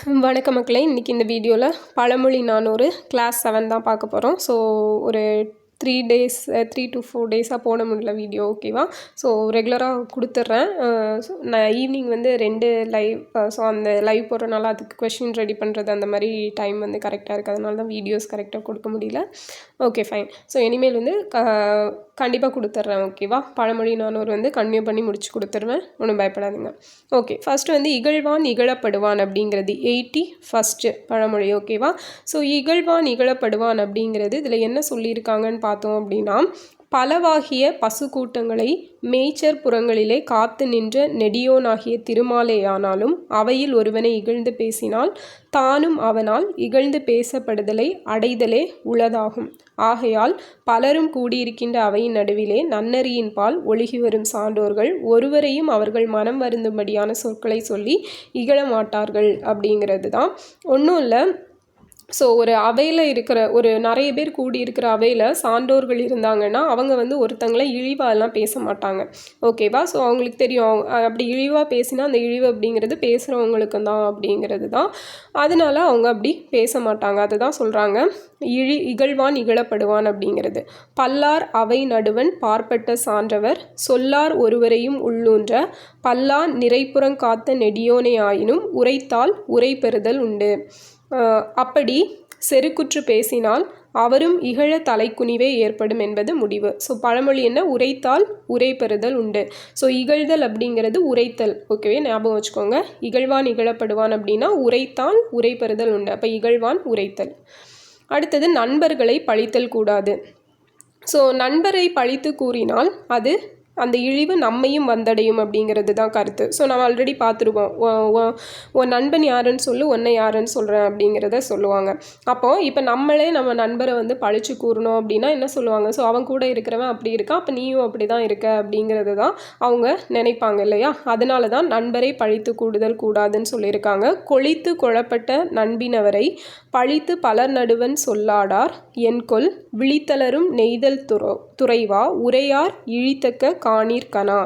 வணக்க மக்களை. இன்றைக்கி இந்த வீடியோவில் பழமொழி நானூறு கிளாஸ் செவன் தான் பார்க்க போகிறோம் ஸோ ஒரு three days three to four டேஸாக போட முடியல வீடியோ ஓகேவா ஸோ ரெகுலராக கொடுத்துட்றேன் ஸோ நான் ஈவினிங் வந்து ரெண்டு லைவ் ஸோ அந்த லைவ் போடுறனால அதுக்கு கொஷின் ரெடி பண்ணுறது அந்த மாதிரி டைம் வந்து கரெக்டாக இருக்குது அதனால தான் வீடியோஸ் கரெக்டாக கொடுக்க முடியல. ஓகே ஃபைன் ஸோ இனிமேல் வந்து கண்டிப்பாக கொடுத்துட்றேன் ஓகேவா பழமொழி நானூறு வந்து கன்வியூ பண்ணி முடிச்சு கொடுத்துருவேன். ஒன்றும் பயப்படாதுங்க. ஓகே ஃபஸ்ட்டு வந்து இகழ்வான் இகழப்படுவான் அப்படிங்கிறது எயிட்டி ஃபஸ்ட்டு பழமொழி ஓகேவா ஸோ இகழ்வான் இகழப்படுவான் அப்படிங்கிறது இதில் என்ன சொல்லியிருக்காங்கன்னு பார்த்தோம் அப்படின்னா பலவாகிய பசு கூட்டங்களை மேய்ச்சர் புறங்களிலே காத்து நின்ற நெடியோனாகிய திருமாலேயானாலும் அவையில் ஒருவனை இகழ்ந்து பேசினால் தானும் அவனால் இகழ்ந்து பேசப்படுதலை அடைதலே உளதாகும். ஆகையால் பலரும் கூடியிருக்கின்ற அவையின் நடுவிலே நன்னறியின் பால் ஒழுகி வரும் சான்றோர்கள் ஒருவரையும் அவர்கள் மனம் வருந்தும்படியான சொற்களை சொல்லி இகழ மாட்டார்கள் அப்படிங்கிறது தான் ஒன்றும் இல்லை ஸோ ஒரு அவையில் இருக்கிற ஒரு நிறைய பேர் கூடி இருக்கிற அவையில் சான்றோர்கள் இருந்தாங்கன்னா அவங்க வந்து ஒருத்தங்களை இழிவாலாம் பேச மாட்டாங்க. ஓகேவா ஸோ அவங்களுக்கு தெரியும். அப்படி இழிவாக பேசினா அந்த இழிவு அப்படிங்கிறது பேசுகிறவங்களுக்கு தான் அப்படிங்கிறது தான். அதனால அவங்க அப்படி பேச மாட்டாங்க. அதுதான் சொல்கிறாங்க இழி இகழ்வான் இகழப்படுவான் அப்படிங்கிறது. பல்லார் அவை நடுவன் பார்ப்பட்ட சான்றவர் சொல்லார் ஒருவரையும் உள்ளூன்ற பல்லார் நிறைப்புறம் காத்த நெடியோனே ஆயினும் உரைத்தால் உரை பெறுதல் உண்டு. அப்படி செருக்குற்று பேசினால் அவரும் இகழ தலைக்குனிவே ஏற்படும் என்பது முடிவு. ஸோ பழமொழி என்ன? உரைத்தால் உரை பெறுதல் உண்டு. ஸோ இகழ்தல் அப்படிங்கிறது உரைத்தல். ஓகேவே ஞாபகம் வச்சுக்கோங்க. இகழ்வான் இகழப்படுவான் அப்படின்னா உரைத்தால் உரை பெறுதல் உண்டு. அப்போ இகழ்வான் உரைத்தல். அடுத்தது நண்பர்களை பழித்தல் கூடாது. ஸோ நண்பரை பழித்து கூறினால் அது அந்த இழிவு நம்மையும் வந்தடையும் அப்படிங்கிறது தான் கருத்து. ஸோ நம்ம ஆல்ரெடி பார்த்துருவோம் உன் நண்பன் யாருன்னு சொல்லு உன்னை யாருன்னு சொல்கிறேன் அப்படிங்கிறத சொல்லுவாங்க. அப்போது இப்போ நம்மளே நம்ம நண்பரை வந்து பழிச்சு கூறணும் அப்படின்னா என்ன சொல்லுவாங்க? ஸோ அவன் கூட இருக்கிறவன் அப்படி இருக்கான் அப்போ நீயும் அப்படி தான் இருக்க அப்படிங்கிறது தான் அவங்க நினைப்பாங்க இல்லையா? அதனால தான் நண்பரை பழித்து கூடுதல் கூடாதுன்னு சொல்லியிருக்காங்க. கொளித்து கொழப்பட்ட நண்பினவரை பழித்து பலர் நடுவன் சொல்லாடார். என்கொல் விழித்தலரும் நெய்தல் துறோ துறைவா உரையார் இழித்தக்க காணீர்கனா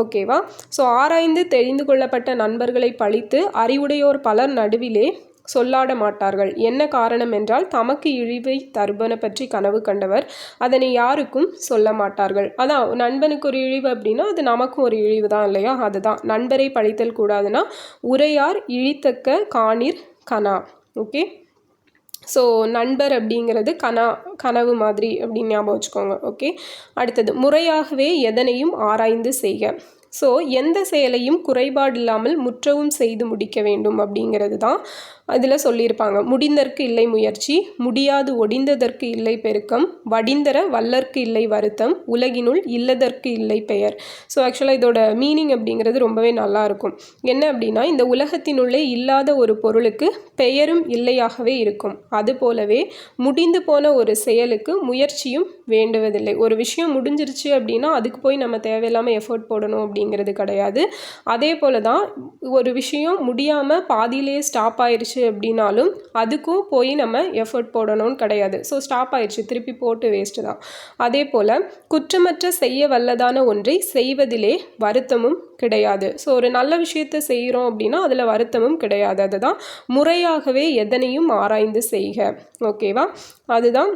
ஓகேவா? ஸோ ஆராய்ந்து தெரிந்து கொள்ளப்பட்ட நண்பர்களை பழித்து அறிவுடையோர் பலர் நடுவிலே சொல்லாட மாட்டார்கள். என்ன காரணம் என்றால் தமக்கு இழிவை தருபனை பற்றி கனவு கண்டவர் அதனை யாருக்கும் சொல்ல மாட்டார்கள். அதான் நண்பனுக்கு ஒரு இழிவு அப்படின்னா அது நமக்கும் ஒரு இழிவு தான் இல்லையா? அதுதான். நண்பரை பழித்தல் கூடாதுன்னா உரையார் இழித்தக்க காணீர் கனா ஓகே? ஸோ நண்பர் அப்படிங்கிறது கனா கனவு மாதிரி அப்படின்னு ஞாபகம் வச்சுக்கோங்க ஓகே அடுத்தது முறையாகவே எதனையும் ஆராய்ந்து செய்க. ஸோ எந்த செயலையும் குறைபாடு இல்லாமல் முற்றவும் செய்து முடிக்க வேண்டும் அப்படிங்கிறது தான் அதில் சொல்லியிருப்பாங்க. முடிந்தற்கு இல்லை முயற்சி முடியாது ஒடிந்ததற்கு இல்லை பெருக்கம் வடிந்தர வல்லற்கு இல்லை வருத்தம் உலகினுள் இல்லதற்கு இல்லை பெயர். ஸோ ஆக்சுவலாக இதோட மீனிங் அப்படிங்கிறது ரொம்பவே நல்லாயிருக்கும் என்ன அப்படின்னா இந்த உலகத்தினுள்ளே இல்லாத ஒரு பொருளுக்கு பெயரும் இல்லையாகவே இருக்கும். அதுபோலவே முடிந்து போன ஒரு செயலுக்கு முயற்சியும் வேண்டுவதில்லை. ஒரு விஷயம் முடிஞ்சிருச்சு அப்படின்னா அதுக்கு போய் நம்ம தேவையில்லாமல் எஃபர்ட் போடணும் அப்படிங்கிறது கிடையாது. அதே போல் தான் ஒரு விஷயம் முடியாமல் பாதியிலே ஸ்டாப் ஆயிடுச்சு ஆயிடுச்சு அப்படின்னாலும் அதுக்கும் போய் நம்ம எஃபர்ட் போடணும்னு கிடையாது. ஸோ ஸ்டாப் ஆயிடுச்சு. திருப்பி போட்டு வேஸ்ட்டு தான். அதே போல் குற்றமற்ற செய்ய வல்லதான ஒன்றை செய்வதிலே வருத்தமும் கிடையாது. ஸோ ஒரு நல்ல விஷயத்த செய்கிறோம் அப்படின்னா அதில் வருத்தமும் கிடையாது. அதுதான் முறையாகவே எதனையும் ஆராய்ந்து செய்க. ஓகேவா அதுதான்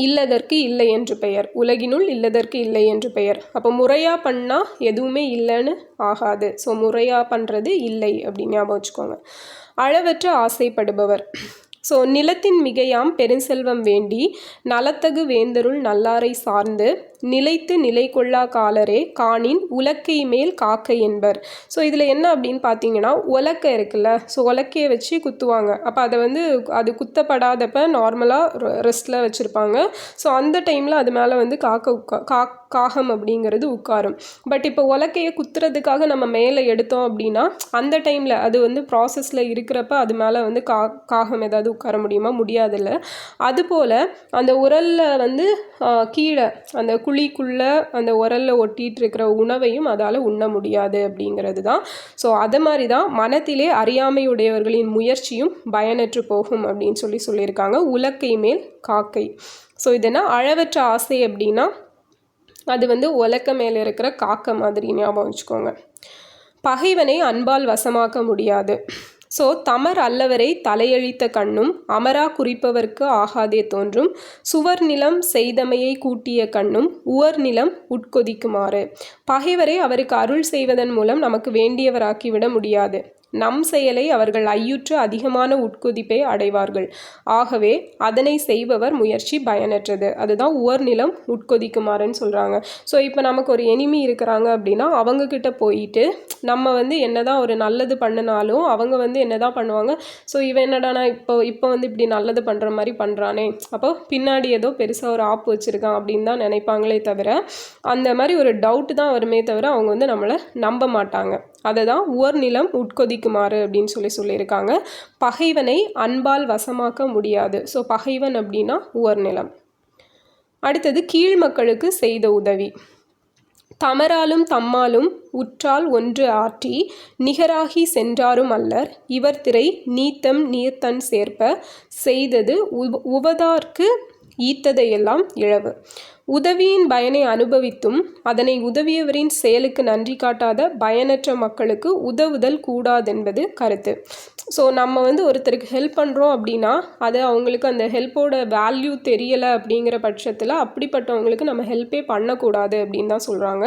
இல்லதற்கு இல்லை என்று பெயர். உலகினுள் இல்லதற்கு இல்லை என்று பெயர். அப்போ முறையாக பண்ணால் எதுவுமே இல்லைன்னு ஆகாது. ஸோ முறையாக பண்ணுறது இல்லை அப்படின்னு ஞாபகம் வச்சுக்கோங்க. அளவற்று ஆசைப்படுபவர். ஸோ நிலத்தின் மிகையாம் பெருஞ்செல்வம் வேண்டி நலத்தகு வேந்தருள் நல்லாரை சார்ந்து நிலைத்து நிலை கொள்ளா காலரே காணின் உலக்கை மேல் காக்கை என்பர். ஸோ இதில் என்ன அப்படின்னு பார்த்தீங்கன்னா உலக்கை இருக்குல்ல. ஸோ உலக்கையை வச்சு குத்துவாங்க. அப்போ அதை வந்து அது குத்தப்படாதப்ப நார்மலாக ரெஸ்ட்டில் வச்சுருப்பாங்க. ஸோ அந்த டைமில் அது மேலே வந்து காக்க உட்கா கா காகம் அப்படிங்கிறது உட்காரும். பட் இப்போ உலக்கையை குத்துறதுக்காக நம்ம மேலே எடுத்தோம் அப்படின்னா அந்த டைமில் அது வந்து ப்ராசஸில் இருக்கிறப்ப அது மேலே வந்து கா காகம் ஏதாவது உட்கார முடியுமா? முடியாதில்ல. அதுபோல் அந்த உரலில் வந்து கீழே அந்த குழிக்குள்ளே அந்த உரலில் ஒட்டிகிட்டு இருக்கிற உணவையும் அதால் உண்ண முடியாது அப்படிங்கிறது தான். ஸோ அதை மாதிரி தான் மனத்திலே அறியாமையுடையவர்களின் முயற்சியும் பயனற்று போகும் அப்படின்னு சொல்லி சொல்லியிருக்காங்க. உலக்கை மேல் காக்கை. ஸோ இது என்ன? அளவற்ற ஆசை அப்படின்னா அது வந்து உலக்க மேலே இருக்கிற காக்க மாதிரி ஞாபகம் வச்சுக்கோங்க. பகைவனை அன்பால் வசமாக்க முடியாது. ஸோ தமர் அல்லவரை தலையழித்த கண்ணும் அமரா குறிப்பவர்க்கு ஆகாதே தோன்றும். சுவர் நிலம் செய்தமையை கூட்டிய கண்ணும் உவர் நிலம் உட்கொதிக்குமாறு. பகைவரை அவருக்கு அருள் செய்வதன் மூலம் நமக்கு வேண்டியவராக்கிவிட முடியாது. நம் செயலை அவர்கள் ஐயுற்று அதிகமான உட்குதிப்பை அடைவார்கள். ஆகவே அதனை செய்பவர் முயற்சி பயனற்றது. அதுதான் உவர்நிலம் உட்கொதிக்குமாறுன்னு சொல்கிறாங்க ஸோ இப்போ நமக்கு ஒரு எனிமி இருக்கிறாங்க அப்படின்னா அவங்கக்கிட்ட போயிட்டு நம்ம வந்து என்னதான் ஒரு நல்லது பண்ணினாலும் அவங்க வந்து என்னதான் பண்ணுவாங்க? ஸோ இவன் என்னடானா இப்போ இப்போ வந்து இப்படி நல்லது பண்ணுற மாதிரி பண்ணுறானே அப்போ பின்னாடி ஏதோ பெருசாக ஒரு ஆப் வச்சுருக்கான் அப்படின்னு தான் நினைப்பாங்களே தவிர அந்த மாதிரி ஒரு டவுட் தான் வருமே தவிர அவங்க வந்து நம்மளை நம்ப மாட்டாங்க. அதை தான் உவர்நிலம் உட்கொதிக்குமாறு அப்படின்னு சொல்லி சொல்லியிருக்காங்க. பகைவனை அன்பால் வசமாக்க முடியாது. ஸோ பகைவன் அப்படின்னா உவர்நிலம். அடுத்தது கீழ் மக்களுக்கு செய்த உதவி. தமராலும் தம்மாலும் உற்றால் ஒன்று ஆற்றி நிகராகி சென்றாரும் அல்லர். இவர் திரை நீத்தம் நீர்த்தன் சேர்ப்ப செய்தது உப உபதார்க்கு ஈத்ததையெல்லாம் இழவு. உதவியின் பயனை அனுபவித்தும் அதனை உதவியவரின் செயலுக்கு நன்றி காட்டாத பயனற்ற மக்களுக்கு உதவுதல் கூடாதென்பது கருத்து. ஸோ நம்ம வந்து ஒருத்தருக்கு ஹெல்ப் பண்ணுறோம் அப்படின்னா அது அவங்களுக்கு அந்த ஹெல்ப்போட வேல்யூ தெரியலை அப்படிங்கிற பட்சத்தில் அப்படிப்பட்டவங்களுக்கு நம்ம ஹெல்ப்பே பண்ணக்கூடாது அப்படின்னு தான் சொல்கிறாங்க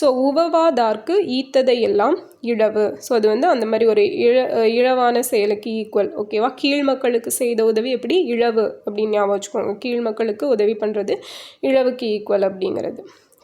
ஸோ உபவாதார்க்கு ஈத்ததை எல்லாம் இழவு. ஸோ அது வந்து அந்த மாதிரி ஒரு இழ இழவான செயலுக்கு ஈக்குவல் ஓகேவா கீழ் மக்களுக்கு செய்த உதவி எப்படி? இழவு அப்படின்னு ஞாபகம் வச்சுக்கோங்க. கீழ் மக்களுக்கு உதவி பண்ணுறது இழவுக்கு ஈக்குவல் அப்படிங்கிறது.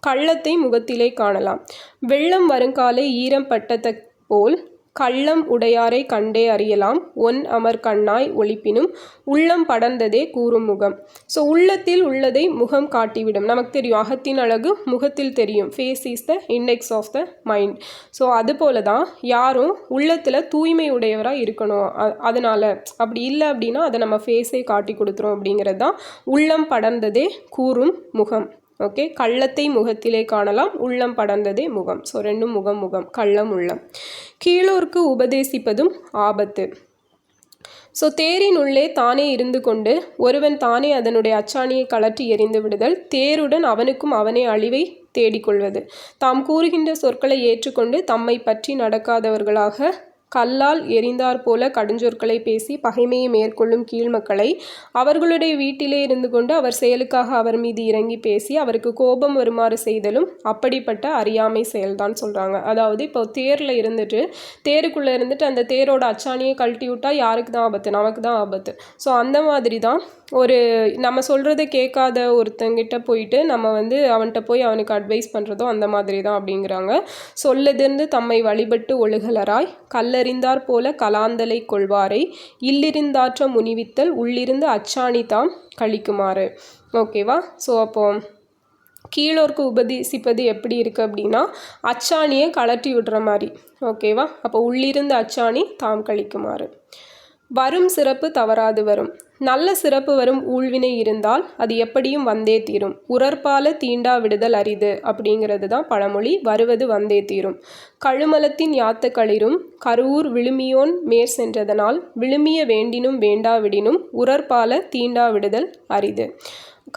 கள்ளத்தை முகத்திலே காணலாம். வெள்ளம் வருங்காலை ஈரம் பட்டத போல் கள்ளம் உடையாரை கண்டே அறியலாம். ஒன் அமர் கண்ணாய் ஒழிப்பினும் உள்ளம் படர்ந்ததே கூறும் முகம். ஸோ உள்ளத்தில் உள்ளதை முகம் காட்டிவிடும். நமக்கு தெரியும் அகத்தின் அழகு முகத்தில் தெரியும். Face is the index of the mind so அதுபோல தான் யாரும் உள்ளத்தில் தூய்மை உடையவராக இருக்கணும். அதனால் அப்படி இல்லை அப்படின்னா அதை நம்ம ஃபேஸே காட்டி கொடுத்துரும் அப்படிங்கிறது தான் உள்ளம் படர்ந்ததே கூறும் முகம். ஓகே கள்ளத்தை முகத்திலே காணலாம் உள்ளம் படர்ந்ததே முகம். ஸோ ரெண்டும் முகம் முகம் கள்ளம் உள்ளம். கீழோருக்கு உபதேசிப்பதும் ஆபத்து. ஸோ தேரின் உள்ளே தானே இருந்து கொண்டு ஒருவன் தானே அதனுடைய அச்சாணியை கலற்றி எறிந்து விடுதல் தேருடன் அவனுக்கும் அவனே அழிவை தேடிக்கொள்வது. தாம் கூறுகின்ற சொற்களை ஏற்றுக்கொண்டு தம்மை பற்றி நடக்காதவர்களாக கல்லால் எரிந்தார் போல கடுஞ்சொற்களை பேசி பகைமையை மேற்கொள்ளும் கீழ்மக்களை அவர்களுடைய வீட்டிலே இருந்து கொண்டு அவர் செயலுக்காக அவர் மீது இறங்கி பேசி அவருக்கு கோபம் வருமாறு செய்தலும் அப்படிப்பட்ட அறியாமை செயல்தான் சொல்கிறாங்க அதாவது இப்போ தேரில் இருந்துட்டு தேருக்குள்ளே இருந்துட்டு அந்த தேரோட அச்சாணியை கழட்டி விட்டால் யாருக்கு தான் ஆபத்து? நமக்கு தான் ஆபத்து. ஸோ அந்த மாதிரி தான் ஒரு நம்ம சொல்கிறத கேட்காத ஒருத்தங்கிட்ட போயிட்டு நம்ம வந்து அவன்கிட்ட போய் அவனுக்கு அட்வைஸ் பண்ணுறதும் அந்த மாதிரி தான் அப்படிங்கிறாங்க. சொல்லதிருந்து தம்மை வழிபட்டு ஒழுகலராய் கல்லறிந்தார் போல கலாந்தலை கொள்வாரை இல்லிருந்தாற்ற முனிவித்தல் உள்ளிருந்து அச்சாணி தாம் கழிக்குமாறு. ஓகேவா ஸோ அப்போ கீழோருக்கு உபதேசிப்பது எப்படி இருக்குது அப்படின்னா அச்சாணியை கலட்டி விடுற மாதிரி ஓகேவா அப்போ உள்ளிருந்து அச்சாணி தாம் கழிக்குமாறு. வரும் சிறப்பு தவறாது வரும். நல்ல சிறப்பு வரும் ஊழ்வினை இருந்தால் அது எப்படியும் வந்தே தீரும். உரற்பால தீண்டா விடுதல் அரிது அப்படிங்கிறது தான் பழமொழி. வருவது வந்தே தீரும். கழுமலத்தின் யாத்த களிரும் கருவூர் விழுமியோன் மேற் சென்றதனால் விழுமிய வேண்டினும் வேண்டாவிடினும் உரற்பால தீண்டா விடுதல் அரிது.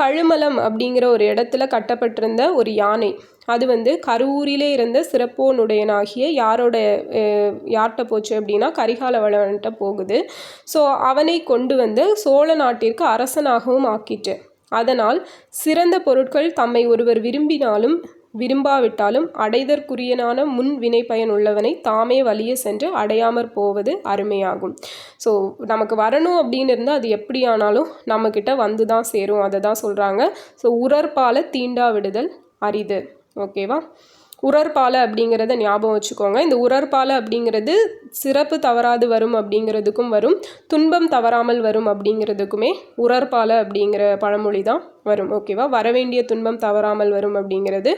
கழுமலம் அப்படிங்கிற ஒரு இடத்துல கட்டப்பட்டிருந்த ஒரு யானை. அது வந்து கருவூரிலே இருந்த சிறப்போனுடையனாகிய யாரோட யார்கிட்ட போச்சு அப்படின்னா கரிகால வளவன்கிட்ட போகுது. ஸோ அவனை கொண்டு வந்து சோழ நாட்டிற்கு அரசனாகவும் ஆக்கிட்டு. அதனால் சிறந்த பொருட்கள் தம்மை ஒருவர் விரும்பினாலும் விரும்பாவிட்டாலும் அடைதற்குரியனான முன் வினை பயன் உள்ளவனை தாமே வலிய சென்று அடையாமற் போவது அருமையாகும். ஸோ நமக்கு வரணும் அப்படின்னு இருந்தால் அது எப்படியானாலும் நம்மக்கிட்ட வந்து தான் சேரும். அதை தான் சொல்கிறாங்க ஸோ உரற்பால தீண்டா விடுதல் அரிது. ஓகேவா உரற்பாலை அப்படிங்கிறத ஞாபகம் வச்சுக்கோங்க. இந்த உரற்பாலை அப்படிங்கிறது சிறப்பு தவறாது வரும் அப்படிங்கிறதுக்கும் வரும். துன்பம் தவறாமல் வரும் அப்படிங்கிறதுக்குமே உரற்பாலை அப்படிங்கிற பழமொழி தான் வரும். ஓகேவா வரவேண்டிய துன்பம் தவறாமல் வரும் அப்படிங்கிறது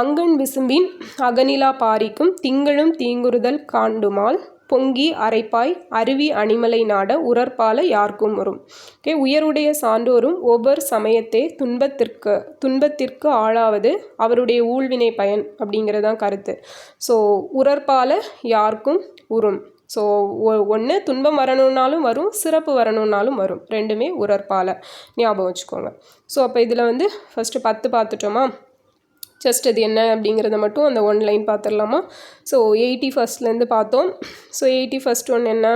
அங்கன் விசும்பின் அகனிலா பாரிக்கும் திங்களும் தீங்குறுதல் காண்டுமால் பொங்கி அரைப்பாய் அருவி அணிமலை நாட உரற்பால யாருக்கும் வரும். ஓகே உயருடைய சான்றோரும் ஒவ்வொரு சமயத்தே துன்பத்திற்கு துன்பத்திற்கு ஆளாவது அவருடைய ஊழ்வினை பயன் அப்படிங்கிறதான் கருத்து. ஸோ உரற்பால யாருக்கும் உறும். ஸோ ஒன்று துன்பம் வரணுன்னாலும் வரும் சிறப்பு வரணுன்னாலும் வரும். ரெண்டுமே உரற்பால. ஞாபகம் வச்சுக்கோங்க. ஸோ அப்போ இதில் வந்து ஃபஸ்ட்டு பத்து பார்த்துட்டோமா? ஜஸ்ட் அது என்ன அப்படிங்கிறத மட்டும் அந்த ஒன் லைன் பார்த்துடலாமா? ஸோ எயிட்டி ஃபஸ்ட்லேருந்து பார்த்தோம். ஸோ எயிட்டி ஃபஸ்ட் ஒன் என்ன?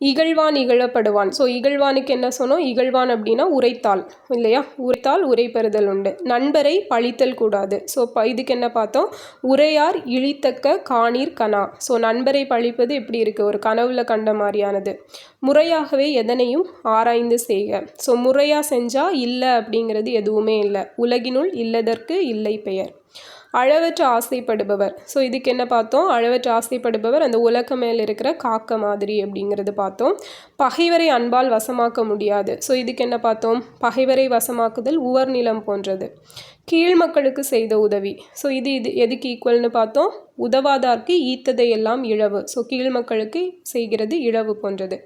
இகழ்வான் இகழப்படுவான். ஸோ இகழ்வானுக்கு என்ன சொன்னோம்? இகழ்வான் அப்படின்னா உரைத்தால் இல்லையா? உரைத்தால் உரைப்பெறுதல் உண்டு. நண்பரை பழித்தல் கூடாது. ஸோ இதுக்கு என்ன பார்த்தோம்? உரையார் இழித்தக்க காணீர் கனா ஸோ நண்பரை பழிப்பது எப்படி இருக்குது ஒரு கனவுல கண்ட மாதிரியானது. முறையாகவே எதனையும் ஆராய்ந்து செய்க. ஸோ முறையாக செஞ்சால் இல்லை அப்படிங்கிறது எதுவுமே இல்லை. உலகினுள் இல்லதற்கு இல்லை பெயர். அளவற்ற ஆசைப்படுபவர். ஸோ இதுக்கு என்ன பார்த்தோம்? அளவற்ற ஆசைப்படுபவர் அந்த உலக மேல் இருக்கிற காக்க மாதிரி அப்படிங்கிறது பார்த்தோம். பகைவரை அன்பால் வசமாக்க முடியாது. ஸோ இதுக்கு என்ன பார்த்தோம்? பகைவரை வசமாக்குதல் உவர் நிலம் போன்றது. கீழ் மக்களுக்கு செய்த உதவி. ஸோ இது இது எதுக்கு ஈக்குவல்னு பார்த்தோம்? உதவாதார்க்கு ஈத்ததை எல்லாம் இழவு. ஸோ கீழ் மக்களுக்கு செய்கிறது இழவு போன்றது.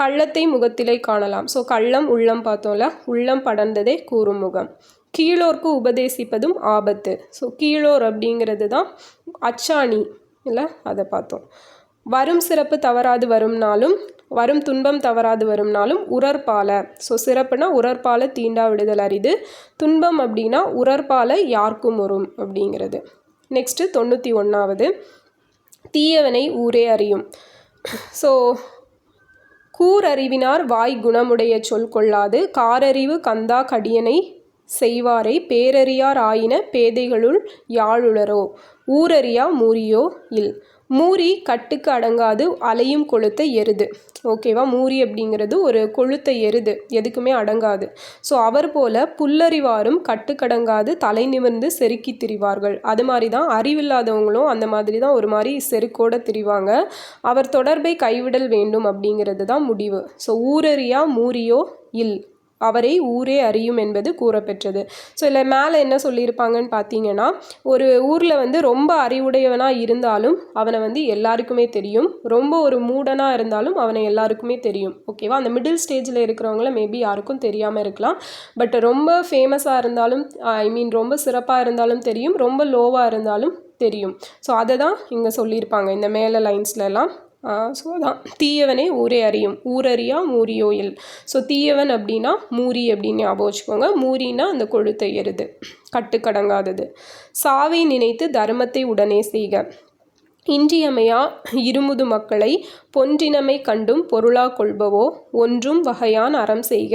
கள்ளத்தை முகத்திலே காணலாம். ஸோ கள்ளம் உள்ளம் பார்த்தோம்ல? உள்ளம் படர்ந்ததே கூறும் முகம். கீழோர்க்கு உபதேசிப்பதும் ஆபத்து. ஸோ கீழோர் அப்படிங்கிறது தான் அச்சாணி இல்லை? அதை பார்த்தோம். வரும் சிறப்பு தவறாது வரும்னாலும் வரும் துன்பம் தவறாது வரும்னாலும் உரற்பால ஸோ சிறப்புனா உரற்பால தீண்டா விடுதல் அரிது. துன்பம் அப்படின்னா உரற்பால யாருக்கும் வரும் அப்படிங்கிறது. நெக்ஸ்ட்டு தொண்ணூற்றி ஒன்றாவது தீயவனை ஊரே அறியும். ஸோ கூரறிவினார் வாய் குணமுடைய சொல் கொள்ளாது. காரறிவு கந்தா கடியனை செய்வாரை பேரறியார் ஆயின பேதைகளுள் யாழுளரோ? ஊரறியா மூரியோ இல். மூரி கட்டுக்கு அடங்காது அலையும் கொளுத்த எருது. ஓகேவா? மூரி அப்படிங்கிறது ஒரு கொளுத்த எருது எதுக்குமே அடங்காது. ஸோ அவர் போல புல்லறிவாரும் கட்டுக்கடங்காது தலை நிமிர்ந்து செருக்கி திரிவார்கள். அது மாதிரி தான் அறிவில்லாதவங்களும் அந்த மாதிரி தான் ஒரு மாதிரி செருக்கோட திரிவாங்க. அவர் தொடர்பை கைவிடல் வேண்டும் அப்படிங்கிறது தான் முடிவு. ஸோ ஊரறியா மூரியோ இல். அவரை ஊரே அறியும் என்பது கூறப்பெற்றது. ஸோ இல்லை மேலே என்ன சொல்லியிருப்பாங்கன்னு பார்த்தீங்கன்னா ஒரு ஊரில் வந்து ரொம்ப அறிவுடையவனாக இருந்தாலும் அவனை வந்து எல்லாருக்குமே தெரியும். ரொம்ப ஒரு மூடனாக இருந்தாலும் அவனை எல்லாருக்குமே தெரியும். ஓகேவா அந்த மிடில் ஸ்டேஜில் இருக்கிறவங்கள மேபி யாருக்கும் தெரியாமல் இருக்கலாம். பட் ரொம்ப ஃபேமஸாக இருந்தாலும் ஐ மீன் ரொம்ப சிறப்பாக இருந்தாலும் தெரியும். ரொம்ப லோவாக இருந்தாலும் தெரியும். ஸோ அதை தான் இங்கே சொல்லியிருப்பாங்க இந்த மேலே லைன்ஸ்லலாம் ஸோ அதான். தீயவனே ஊரே அறியும். ஊரறியா மூரியோயில் ஸோ தீயவன் அப்படின்னா மூரி அப்படின்னு ஞாபகம் வச்சுக்கோங்க. மூரினா அந்த கொழுத்தை எருது. கட்டுக்கடங்காதது. சாவை நினைத்து தர்மத்தை உடனே செய்க. இன்றியமையா இருமுது மக்களை பொன்றினமை கண்டும் பொருளா கொள்பவோ? ஒன்றும் வகையான் அறம் செய்க.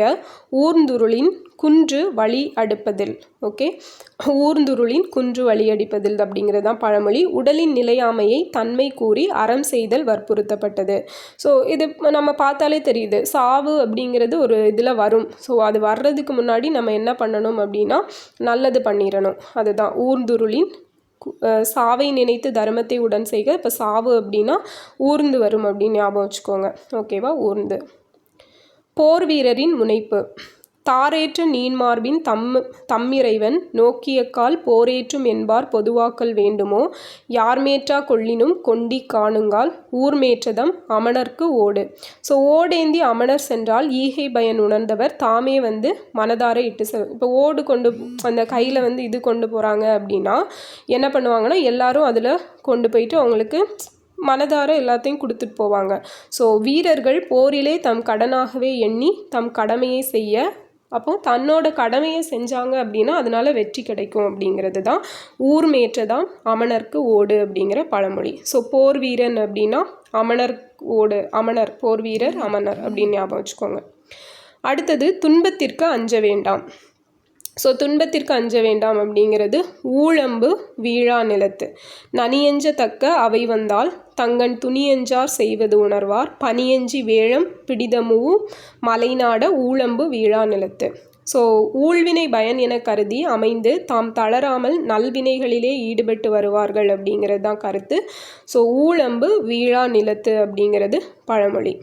ஊர்ந்துருளின் குன்று வழி அடுப்பதில். ஓகே? ஊர்ந்துருளின் குன்று வழி அடிப்பதில் அப்படிங்கிறது தான் பழமொழி. உடலின் நிலையாமையை தன்மை கூறி அறம் செய்தல் வற்புறுத்தப்பட்டது. ஸோ இது நம்ம பார்த்தாலே தெரியுது. சாவு அப்படிங்கிறது ஒரு இதில் வரும். ஸோ அது வர்றதுக்கு முன்னாடி நம்ம என்ன பண்ணணும் அப்படின்னா நல்லது பண்ணிடணும். அதுதான். ஊர்ந்துருளின் சாவை நினைத்து தர்மத்தை உடன் செய்க. இப்போ சாவு அப்படின்னா ஊர்ந்து வரும் அப்படின்னு ஞாபகம் வச்சுக்கோங்க. ஓகேவா? ஊர்ந்து. போர் வீரரின் முனைப்பு. தாரேற்ற நீன்மார்பின் தம் தம்மிறைவன் நோக்கிய கால் போரேற்றும் என்பார் பொதுவாக்கல் வேண்டுமோ? யார்மேற்றா கொள்ளினும் கொண்டி காணுங்கால் ஊர்மேற்றதம் அமணர்க்கு ஓடு. ஸோ ஓடேந்தி அமணர் சென்றால் ஈகை பயன் உணர்ந்தவர் தாமே வந்து மனதார இட்டு செல் இப்போ ஓடு கொண்டு அந்த கையில் வந்து இது கொண்டு போகிறாங்க அப்படின்னா என்ன பண்ணுவாங்கன்னா எல்லாரும் அதில் கொண்டு போயிட்டு அவங்களுக்கு மனதார எல்லாத்தையும் கொடுத்துட்டு போவாங்க. ஸோ வீரர்கள் போரிலே தம் கடனாகவே எண்ணி தம் கடமையை செய்ய அப்போ தன்னோட கடமையை செஞ்சாங்க அப்படின்னா அதனால வெற்றி கிடைக்கும் அப்படிங்கிறது தான் ஊர் மேற்றதான் அமணர்க்கு ஓடு அப்படிங்கிற பழமொழி. ஸோ போர் வீரன் அப்படின்னா அமணர் ஓடு அமணர் போர் வீரர் அமணர் அப்படின்னு ஞாபகம் வச்சுக்கோங்க. அடுத்தது துன்பத்திற்கு அஞ்ச வேண்டாம். ஸோ துன்பத்திற்கு அஞ்ச வேண்டாம் அப்படிங்கிறது ஊழம்பு வீழா நிலத்து. நனியஞ்ச தக்க அவை வந்தால் தங்கன் துணியஞ்சார் செய்வது உணர்வார். பனியஞ்சி வேழம் பிடிதமுவு மலைநாட ஊழம்பு வீழா நிலத்து. ஸோ ஊழ்வினை பயன் என கருதி அமைந்து தாம் தளராமல் நல்வினைகளிலே ஈடுபட்டு வருவார்கள் அப்படிங்கிறது தான் கருத்து. ஸோ ஊழம்பு வீழா நிலத்து அப்படிங்கிறது பழமொழி.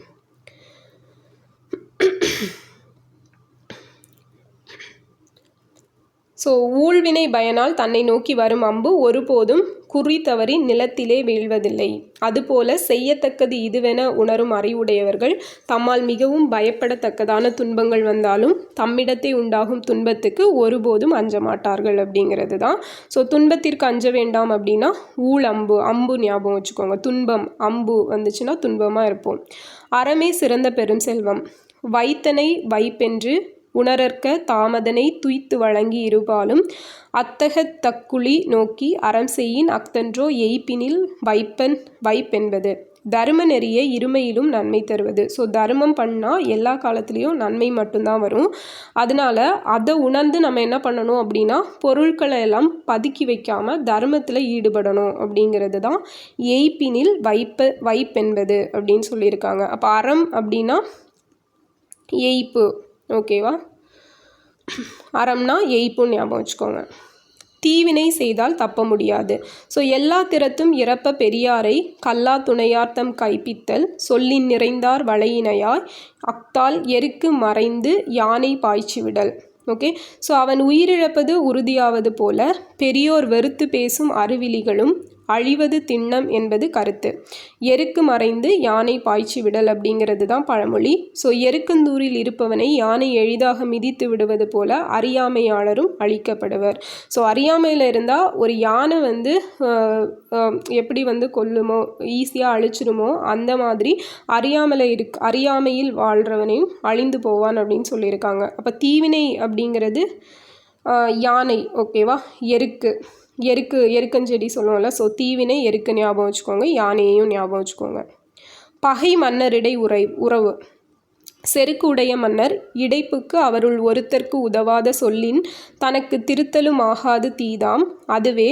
ஸோ ஊழ்வினை பயனால் தன்னை நோக்கி வரும் அம்பு ஒருபோதும் குறி தவறி நிலத்திலே வீழ்வதில்லை. அதுபோல செய்யத்தக்கது இதுவென உணரும் அறிவுடையவர்கள் தம்மால் மிகவும் பயப்படத்தக்கதான துன்பங்கள் வந்தாலும் தம்மிடத்தை உண்டாகும் துன்பத்துக்கு ஒருபோதும் அஞ்ச மாட்டார்கள் அப்படிங்கிறது தான் ஸோ துன்பத்திற்கு அஞ்ச வேண்டாம் அப்படின்னா ஊழ் அம்பு அம்பு ஞாபகம் வச்சுக்கோங்க. துன்பம் அம்பு வந்துச்சுன்னா துன்பமாக இருப்போம். அறமே சிறந்த பெரும் செல்வம். வைத்தனை வைப்பென்று உணரற்க தாமதனை துய்த்து வழங்கி இருபாலும் அத்தகத் தக்குழி நோக்கி அறம் செய்யின் அக்தன்றோ எய்ப்பினில் வைப்பன் வைப்பென்பது. தர்ம நெறிய இருமையிலும் நன்மை தருவது. ஸோ தர்மம் பண்ணால் எல்லா காலத்துலேயும் நன்மை மட்டும்தான் வரும். அதனால் அதை உணர்ந்து நம்ம என்ன பண்ணணும் அப்படின்னா பொருட்களை எல்லாம் பதுக்கி வைக்காமல் தர்மத்தில் ஈடுபடணும் அப்படிங்கிறது தான் எய்ப்பினில் வைப்ப வைப்பென்பது அப்படின்னு சொல்லியிருக்காங்க. அப்போ அறம் அப்படின்னா எய்ப்பு. ஓகேவா? அறம்னா எய்ப்பும் ஞாபகம் வச்சுக்கோங்க. தீவினை செய்தால் தப்ப முடியாது. ஸோ எல்லா திறத்தும் இறப்ப பெரியாரை கல்லா துணையார்த்தம் கைப்பித்தல் சொல்லின் நிறைந்தார் வளையினையாய் அக்தால் எருக்கு மறைந்து யானை பாய்ச்சி விடல். ஓகே? ஸோ அவன் உயிரிழப்பது உறுதியாவது போல பெரியோர் வெறுத்து பேசும் அறிவிலிகளும் அழிவது திண்ணம் என்பது கருத்து. எருக்கு மறைந்து யானை பாய்ச்சி விடல் அப்படிங்கிறது தான் பழமொழி. ஸோ எருக்கந்தூரில் இருப்பவனை யானை எளிதாக மிதித்து விடுவது போல அறியாமையாளரும் அழிக்கப்படுவர். ஸோ அறியாமையில் இருந்தால் ஒரு யானை வந்து எப்படி வந்து கொல்லுமோ ஈஸியாக அழிச்சிருமோ அந்த மாதிரி அறியாமலை இருக் அறியாமையில் வாழ்கிறவனையும் அழிந்து போவான் அப்படின்னு சொல்லியிருக்காங்க. அப்போ தீவினை அப்படிங்கிறது யானை ஓகேவா? எருக்கு. எருக்கு எருக்கஞ்செடி சொல்லுவோம்ல ஸோ தீவினை எருக்கு ஞாபகம் வச்சுக்கோங்க யானையையும் ஞாபகம் வச்சுக்கோங்க. பகை மன்னரிடை உரை உறவு. செருக்கு உடைய மன்னர் இடைப்புக்கு அவருள் ஒருத்தருக்கு உதவாத சொல்லின் தனக்கு திருத்தலும் ஆகாது தீதாம் அதுவே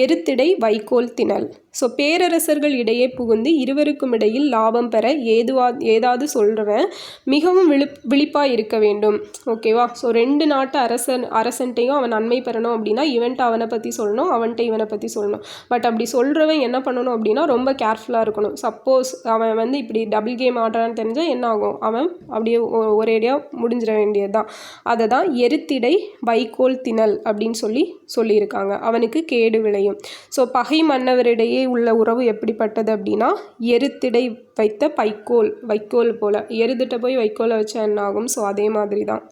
எருத்திடை வைக்கோல் திணல். ஸோ பேரரசர்கள் இடையே புகுந்து இருவருக்கும் இடையில் லாபம் பெற ஏதுவா ஏதாவது சொல்கிறவன் மிகவும் விழி விழிப்பாக இருக்க வேண்டும். ஓகேவா ஸோ ரெண்டு நாட்டு அரசன் அரசன்ட்டையும் அவன் நன்மை பெறணும் அப்படின்னா இவன்ட்ட அவனை பற்றி சொல்லணும் அவன்கிட்ட இவனை பற்றி சொல்லணும். பட் அப்படி சொல்கிறவன் என்ன பண்ணணும் அப்படின்னா ரொம்ப கேர்ஃபுல்லாக இருக்கணும். சப்போஸ் அவன் வந்து இப்படி டபுள் கேம் ஆடுறான்னு தெரிஞ்சால் என்ன ஆகும்? அவன் அப்படியே ஒரேடியாக முடிஞ்சிட வேண்டியது தான் அதை தான் எருத்திடை வைக்கோல் திணல் அப்படின்னு சொல்லி சொல்லியிருக்காங்க. அவனுக்கு கேடு விளையும். ஸோ பகை மன்னவரிடையே உள்ள உறவு எப்படிப்பட்டது அப்படின்னா எருத்திடை வைத்த பைக்கோல் வைக்கோல் போல். எருதிட்ட போய் வைக்கோலை வச்சா என்ன ஆகும் ஸோ அதே மாதிரி தான்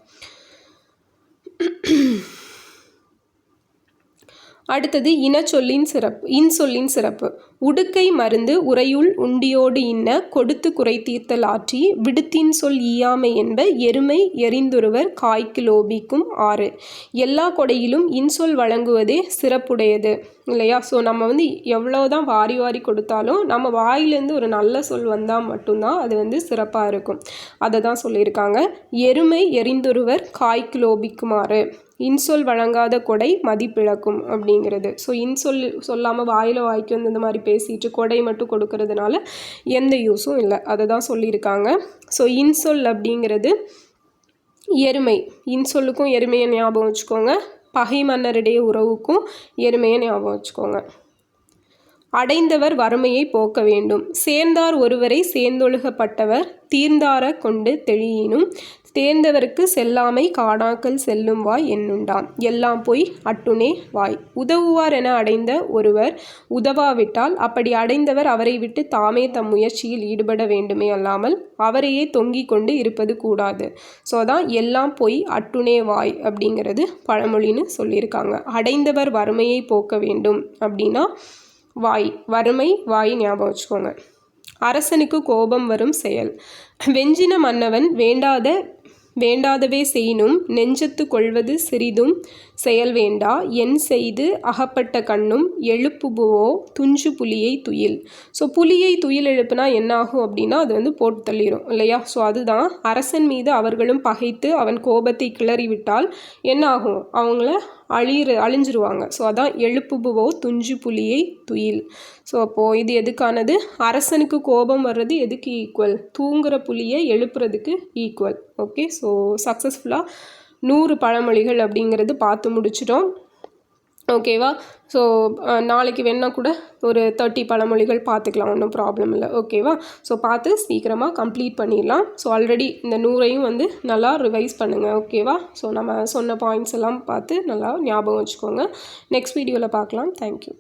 அடுத்தது இனச்சொல்லின் சிறப்பு இன்சொல்லின் சிறப்பு. உடுக்கை மருந்து உரையுள் உண்டியோடு இன்ன கொடுத்து குறை தீர்த்தல் ஆற்றி விடுத்தின் சொல் ஈயாமை என்ப எருமை எரிந்துருவர் காய்க்கு லோபிக்கும் ஆறு. எல்லா கொடையிலும் இன்சொல் வழங்குவதே சிறப்புடையது இல்லையா? ஸோ நம்ம வந்து எவ்வளோ தான் வாரி வாரி கொடுத்தாலும் நம்ம வாயிலேருந்து ஒரு நல்ல சொல் வந்தால் மட்டும்தான் அது வந்து சிறப்பாக இருக்கும். அதை தான் சொல்லியிருக்காங்க. எருமை எரிந்துருவர் காய்க்கு லோபிக்குமாறு. இன்சொல் வழங்காத கொடை மதிப்பிழக்கும் அப்படிங்கிறது. ஸோ இன்சொல் சொல்லாமல் வாயில் வாய்க்கு வந்து இந்த மாதிரி பேசிட்டு கொடை மட்டும் கொடுக்கறதுனால எந்த யூஸும் இல்லை. அதை தான் சொல்லியிருக்காங்க. ஸோ இன்சொல் அப்படிங்கிறது எருமை. இன்சொல்லுக்கும் எருமையை ஞாபகம் வச்சுக்கோங்க. பகை மன்னருடைய உறவுக்கும் எருமையை ஞாபகம் வச்சுக்கோங்க. அடைந்தவர் வறுமையை போக்க வேண்டும். சேர்ந்தார் ஒருவரை சேர்ந்தொழுகப்பட்டவர் தீர்ந்தார கொண்டு தெளியினும் தேர்ந்தவருக்கு செல்லாமை காடாக்கள் செல்லும் வாய் என்னுண்டாம். எல்லாம் போய் அட்டுனே வாய். உதவுவார் என அடைந்த ஒருவர் உதவாவிட்டால் அப்படி அடைந்தவர் அவரை விட்டு தாமே தம் முயற்சியில் ஈடுபட வேண்டுமே அல்லாமல் அவரையே தொங்கிக் கொண்டு இருப்பது கூடாது. ஸோ தான் எல்லாம் போய் அட்டுனே வாய் அப்படிங்கிறது பழமொழின்னு சொல்லியிருக்காங்க. அடைந்தவர் வறுமையை போக்க வேண்டும் அப்படின்னா வாய். வறுமை வாய் ஞாபகம் வச்சுக்கோங்க. அரசனுக்கு கோபம் வரும் செயல். வெஞ்சின மன்னவன் வேண்டாத வேண்டாதவே செய்யினும் நெஞ்சத்து கொள்வது சிறிதும் செயல் வேண்டா. என் செய்து அகப்பட்ட கண்ணும் எழுப்புபுவோ துஞ்சு புலியை துயில். ஸோ புலியை துயில் எழுப்புனா என்னாகும் அப்படின்னா அது வந்து போட்டு தள்ளிடும் இல்லையா? ஸோ அதுதான் அரசன் மீது அவர்களும் பகைத்து அவன் கோபத்தை கிளறி விட்டால் என்னாகும்? அவங்கள அழிறு அழிஞ்சிருவாங்க. ஸோ அதான் எழுப்புபுவோ துஞ்சு புலியை துயில். ஸோ அப்போது இது எதுக்கானது? அரசனுக்கு கோபம் வர்றது எதுக்கு ஈக்குவல் தூங்குற புலியை எழுப்புறதுக்கு ஈக்குவல் ஓகே ஸோ சக்ஸஸ்ஃபுல்லாக நூறு பழமொழிகள் அப்படிங்கிறது பார்த்து முடிச்சிட்டோம். ஓகேவா ஸோ நாளைக்கு வேணால் கூட ஒரு தேர்ட்டி பழமொழிகள் பார்த்துக்கலாம் ஒன்றும் ப்ராப்ளம் இல்லை. ஓகேவா ஸோ பார்த்து சீக்கிரமாக கம்ப்ளீட் பண்ணிடலாம். ஸோ ஆல்ரெடி இந்த நூறையும் வந்து நல்லா ரிவைஸ் பண்ணுங்கள் ஓகேவா ஸோ நம்ம சொன்ன பாயிண்ட்ஸ் எல்லாம் பார்த்து நல்லா ஞாபகம் வச்சுக்கோங்க. நெக்ஸ்ட் வீடியோவில் பார்க்கலாம். தேங்க்யூ